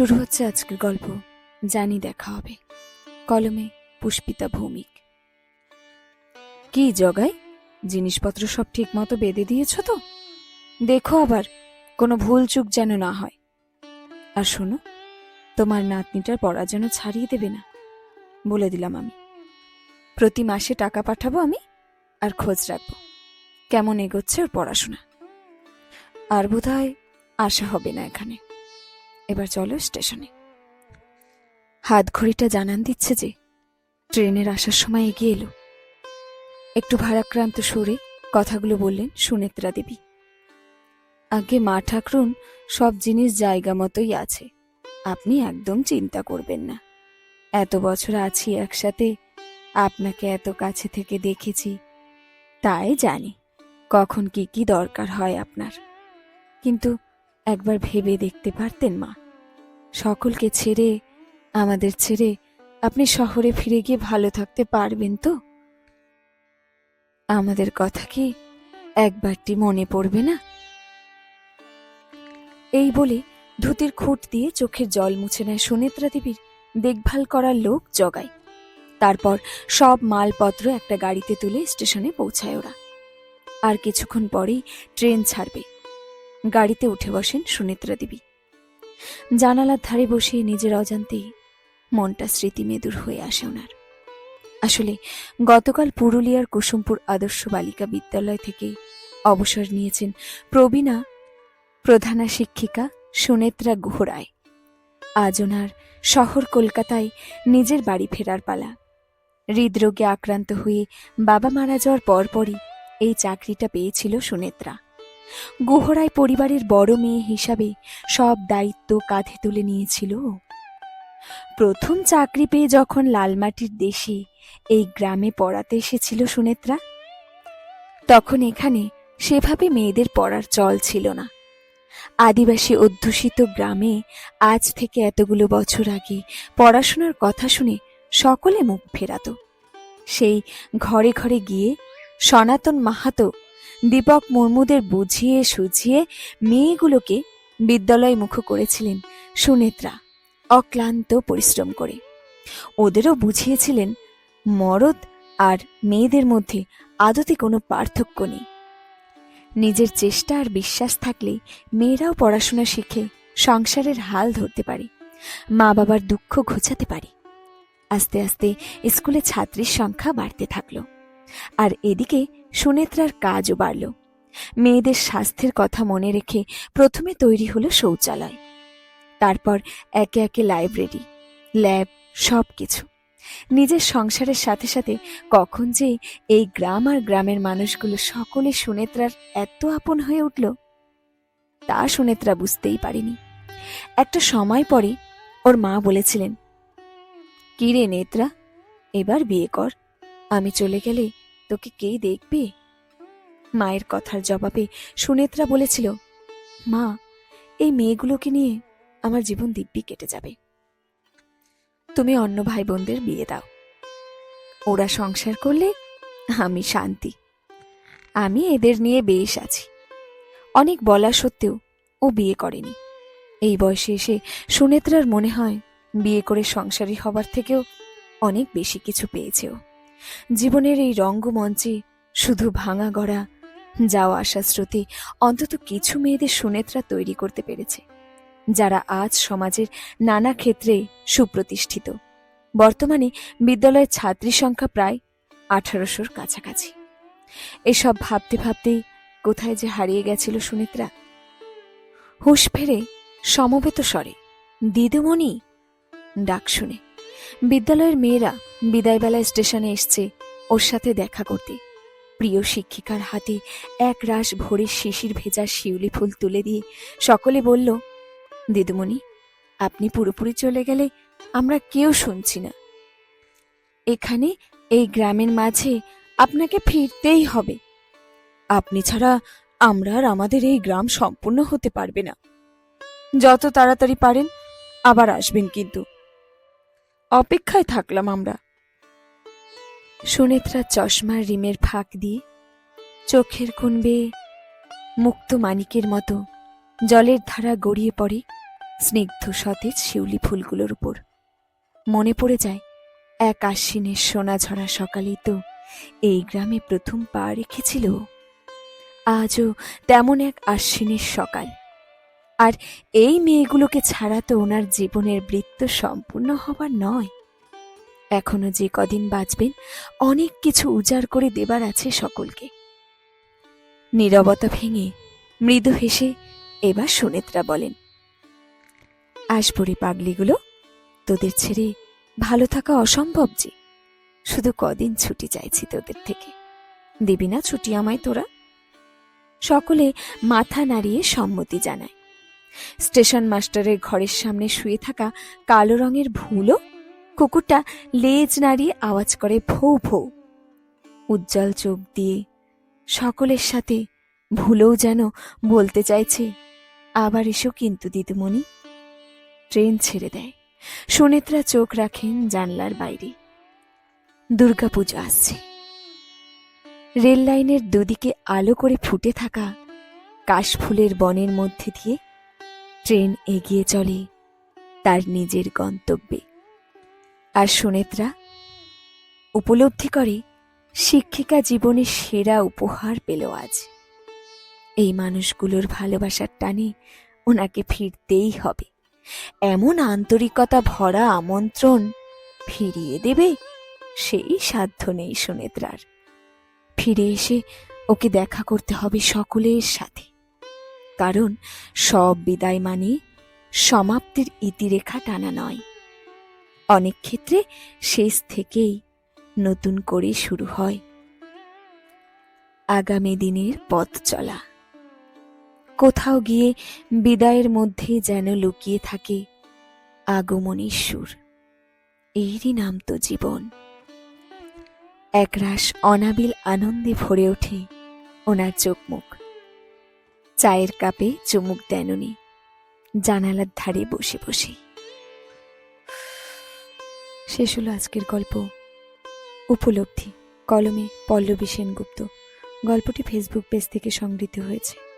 শুরু হচ্ছে আজকের গল্প। জানি দেখা হবে। কলমে পুষ্পিতা ভৌমিক। কি জগাই? জিনিসপত্র সব ঠিক মতো বেঁধে দিয়েছ তো? দেখো আবার, কোনো ভুল চুক যেন না হয়। আর শোনো, তোমার নাতনিটার পড়া যেন ছাড়িয়ে দেবে না। বলে দিলাম আমি। প্রতি মাসে টাকা পাঠাবো আমি, আর খোঁজ রাখব। কেমন এগোচ্ছে ওর পড়াশোনা। আর বোধহয় আশা হবে না এখানে। এবার চলো স্টেশনে। হাত ঘড়িটা জানান দিচ্ছে যে, ট্রেনের আসার সময় এগিয়ে এলো। একটু ভারাক্রান্ত সুরে কথাগুলো বললেন সুনেত্রা দেবী। আগে মা ঠাকরুন সব জিনিস জায়গা মতোই আছে। আপনি একদম চিন্তা করবেন না। এত বছর আছি একসাথে, আপনাকে এত কাছে থেকে দেখেছি। তাই জানি কখন কি কি দরকার হয় আপনার। কিন্তু একবার ভেবে দেখতে পারতেন মা। সকলকে ছেড়ে, আমাদের ছেড়ে আপনি শহরে ফিরে গিয়ে ভালো থাকতে পারবেন তো? আমাদের কথা কি একবারটি মনে পড়বে না? এই বলে ধুতির খুঁট দিয়ে চোখের জল মুছে নেয় সুনেত্রা দেবীর দেখভাল করার লোক জগায়। তারপর সব মালপত্র একটা গাড়িতে তুলে স্টেশনে পৌঁছায় ওরা। আর কিছুক্ষণ পরেই ট্রেন ছাড়বে। গাড়িতে উঠে বসেন সুনেত্রা দেবী। জানালার ধারে বসে নিজের অজান্তেই মনটা স্মৃতি মেদুর হয়ে আসে ওনার। আসলে গতকাল পুরুলিয়ার কুসুমপুর আদর্শ বালিকা বিদ্যালয় থেকে অবসর নিয়েছেন প্রবীণা, প্রধানা শিক্ষিকা সুনেত্রা গুহরায়। আজ ওনার শহর কলকাতায় নিজের বাড়ি ফেরার পালা। হৃদরোগে আক্রান্ত হয়ে বাবা মারা যাওয়ার পরপরই এই চাকরিটা পেয়েছিল সুনেত্রা। গুহরায় পরিবারের বড় মেয়ে হিসাবে সব দায়িত্ব কাঁধে তুলে নিয়েছিল। প্রথম চাকরি পেয়ে যখন লালমাটির দেশে এই গ্রামে পড়াতে এসেছিল সুনেত্রা, তখন এখানে সেভাবে মেয়েদের পড়ার চল ছিল না আদিবাসী অধ্যুষিত গ্রামে আজ থেকে এতগুলো বছর আগে পড়াশোনার কথা শুনে সকলে মুখ ফেরাত সেই ঘরে ঘরে গিয়ে সনাতন মাহাতো দীপক মুর্মুদের বুঝিয়ে সুঝিয়ে মেয়েগুলোকে বিদ্যালয় মুখ করেছিলেন সুনেত্রা, অক্লান্ত পরিশ্রম করে। ওদেরও বুঝিয়েছিলেন, মরদ আর মেয়েদের মধ্যে আদতে কোনো পার্থক্য নেই। নিজের চেষ্টা আর বিশ্বাস থাকলে মেয়েরাও পড়াশোনা শিখে সংসারের হাল ধরতে পারে মা বাবার দুঃখ ঘোচাতে পারে। আস্তে আস্তে স্কুলে ছাত্রীর সংখ্যা বাড়তে থাকল। আর এদিকে সুনেত্রার কাজও বাড়ল। মেয়েদের স্বাস্থ্যের কথা মনে রেখে প্রথমে তৈরি হলো শৌচালয়। তারপর একে একে লাইব্রেরি, ল্যাব সব কিছু নিজের সংসারের সাথে সাথে কখন যে এই গ্রাম আর গ্রামের মানুষগুলো সকলে সুনেত্রার এত আপন হয়ে উঠল, তা সুনেত্রা বুঝতেই পারেনি। একটা সময় পরে ওর মা বলেছিলেন কি রে নেত্রা, এবার বিয়ে কর, আমি চলে গেলে তোকে কে দেখবে? মায়ের কথার জবাবে সুনেত্রা বলেছিল, মা, এই মেয়েগুলোকে নিয়ে আমার জীবন দিব্যি কেটে যাবে। তুমি অন্য ভাই বোনদের বিয়ে দাও। ওরা সংসার করলে আমি শান্তি। আমি এদের নিয়ে বেশ আছি। অনেক বলা সত্ত্বেও ও বিয়ে করেনি। এই বয়সে এসে সুনেত্রার মনে হয় বিয়ে করে সংসারী হবার থেকেও অনেক বেশি কিছু পেয়েছে ও। জীবনের এই রঙ্গমঞ্চে শুধু ভাঙা গড়া যাওয়া আসা শ্রুতি অন্তত কিছু মেয়েদের সুনেত্রা তৈরি করতে পেরেছে, যারা আজ সমাজের নানা ক্ষেত্রে সুপ্রতিষ্ঠিত। বর্তমানে বিদ্যালয়ের ছাত্রী সংখ্যা প্রায় আঠারোশোর কাছাকাছি। এসব ভাবতে ভাবতেই কোথায় যে হারিয়ে গেছিল সুনেত্রা? হুঁশ ফেরে সমবেত স্বরে, দিদিমণি? ডাক শুনে। বিদ্যালয়ের মেয়েরা বিদায়বেলায় স্টেশনে এসছে ওর সাথে দেখা করতে। প্রিয় শিক্ষিকার হাতে এক রাশ ভরে শিশির ভেজা শিউলি ফুল তুলে দিয়ে সকলে বলল, দিদিমণি, আপনি পুরোপুরি চলে গেলে আমরা কেউ শুনছি না। এখানে এই গ্রামের মাঝে আপনাকে ফিরতেই হবে। আপনি ছাড়া আমরা আর আমাদের এই গ্রাম সম্পূর্ণ হতে পারবে না। যত তাড়াতাড়ি পারেন আবার আসবেন কিন্তু। অপেক্ষায় থাকলাম আমরা। সুনেত্রা চশমার রিমের ফাঁক দিয়ে চোখের কোণ বেয়ে মুক্ত মানিকের মতো জলের ধারা গড়িয়ে পড়ে স্নিগ্ধ সতেজ শিউলি ফুলগুলোর উপর। মনে পড়ে যায়, এক আশ্বিনের সোনা ঝরা সকালেই তো এই গ্রামে প্রথম পা রেখেছিল। আজও তেমন এক আশ্বিনের সকাল। আর এই মেয়েগুলোকে ছাড়া তো ওনার জীবনের বৃত্ত সম্পূর্ণ হবার নয়। এখনও যে কদিন বাঁচবেন, অনেক কিছু উজাড় করে দেবার আছে সকলকে। নীরবতা ভেঙে মৃদু হেসে এবার সুনেত্রা বলেন, আসব রে পাগলিগুলো, তোদের ছেড়ে ভালো থাকা অসম্ভব যে। শুধু কদিন ছুটি চাইছি তোদের থেকে। দিবি না ছুটি আমায় তোরা? সকলে মাথা নাড়িয়ে সম্মতি জানায়। স্টেশন মাস্টারের ঘরের সামনে শুয়ে থাকা কালো রঙের ভুলো কুকুরটা লেজ নাড়িয়ে আওয়াজ করে ভৌ ভৌ। উজ্জ্বল চোখ দিয়ে সকলের সাথে ভুলেও যেন বলতে চাইছে। আবার এসো কিন্তু, দিদিমণি। ট্রেন ছেড়ে দেয়। সুনেত্রা চোখ রাখেন জানলার বাইরে। দুর্গাপুজো আসছে। রেল লাইনের দুদিকে আলো করে ফুটে থাকা কাশফুলের বনের মধ্যে দিয়ে ট্রেন এগিয়ে চলে তার নিজের গন্তব্যে। আর সুনেত্রা উপলব্ধি করে, শিক্ষিকা জীবনের সেরা উপহার পেল আজ। এই মানুষগুলোর ভালোবাসার টানে ওনাকে ফিরতেই হবে। এমন আন্তরিকতা ভরা আমন্ত্রণ ফিরিয়ে দেবে সেই সাধ্য নেই সুনেত্রার। ফিরে এসে ওকে দেখা করতে হবে সকলের সাথে। কারণ সব বিদায় মানে সমাপ্তির ইতিরেখা টানা নয়। অনেক ক্ষেত্রে শেষ থেকেই নতুন করে শুরু হয়। আগামী দিনের পথ চলা। কোথাও গিয়ে বিদায়ের মধ্যে যেন লুকিয়ে থাকে আগমনীর সুর। এরই নাম তো জীবন। একরাশ অনাবিল আনন্দে ভরে ওঠে ওনার চোখ মুখ চায়ের কাপে চুমুক দেন উনি। জানালার ধারে বসে বসে। শেষ হলো আজকের গল্প। উপলব্ধি। কলমে পল্লবী সেনগুপ্ত। গল্পটি ফেসবুক পেজ থেকে সংগৃহীত হয়েছে।